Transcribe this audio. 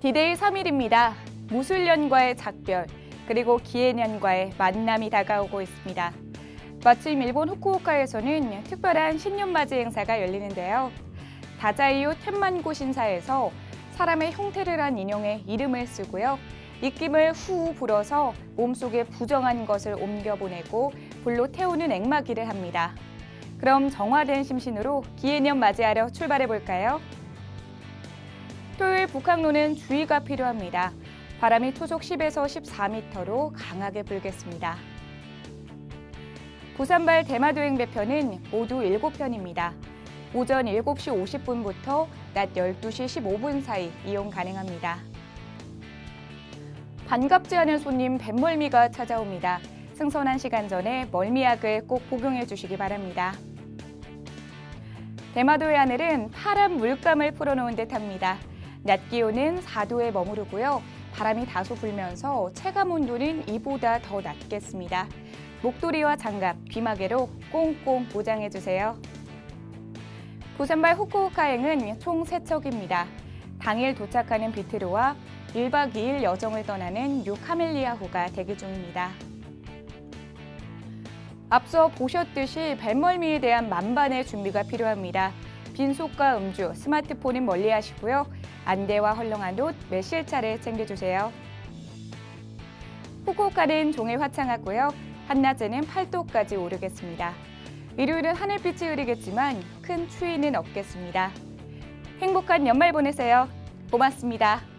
디데이 3일입니다. 무술년과의 작별, 그리고 기해년과의 만남이 다가오고 있습니다. 마침 일본 후쿠오카에서는 특별한 신년맞이 행사가 열리는데요. 다자이오 텐만고 신사에서 사람의 형태를 한 인형의 이름을 쓰고요. 입김을 후 불어서 몸속에 부정한 것을 옮겨보내고 불로 태우는 앵마기를 합니다. 그럼 정화된 심신으로 기해년 맞이하려 출발해 볼까요? 토요일 북항로는 주의가 필요합니다. 바람이 초속 10에서 14m로 강하게 불겠습니다. 부산발 대마도행 배편은 모두 7편입니다. 오전 7시 50분부터 낮 12시 15분 사이 이용 가능합니다. 반갑지 않은 손님 뱃멀미가 찾아옵니다. 승선한 시간 전에 멀미약을 꼭 복용해 주시기 바랍니다. 대마도의 하늘은 파란 물감을 풀어놓은 듯합니다. 낮 기온은 4도에 머무르고요. 바람이 다소 불면서 체감 온도는 이보다 더 낮겠습니다. 목도리와 장갑, 귀마개로 꽁꽁 보장해 주세요. 부산발 후쿠오카행은 총 3척입니다. 당일 도착하는 비트로와 1박 2일 여정을 떠나는 뉴 카멜리아호가 대기 중입니다. 앞서 보셨듯이 뱃멀미에 대한 만반의 준비가 필요합니다. 빈속과 음주, 스마트폰은 멀리 하시고요. 안대와 헐렁한 옷, 매실 차를 챙겨주세요. 후쿠오카는 종일 화창하고요. 한낮에는 8도까지 오르겠습니다. 일요일은 하늘빛이 흐리겠지만 큰 추위는 없겠습니다. 행복한 연말 보내세요. 고맙습니다.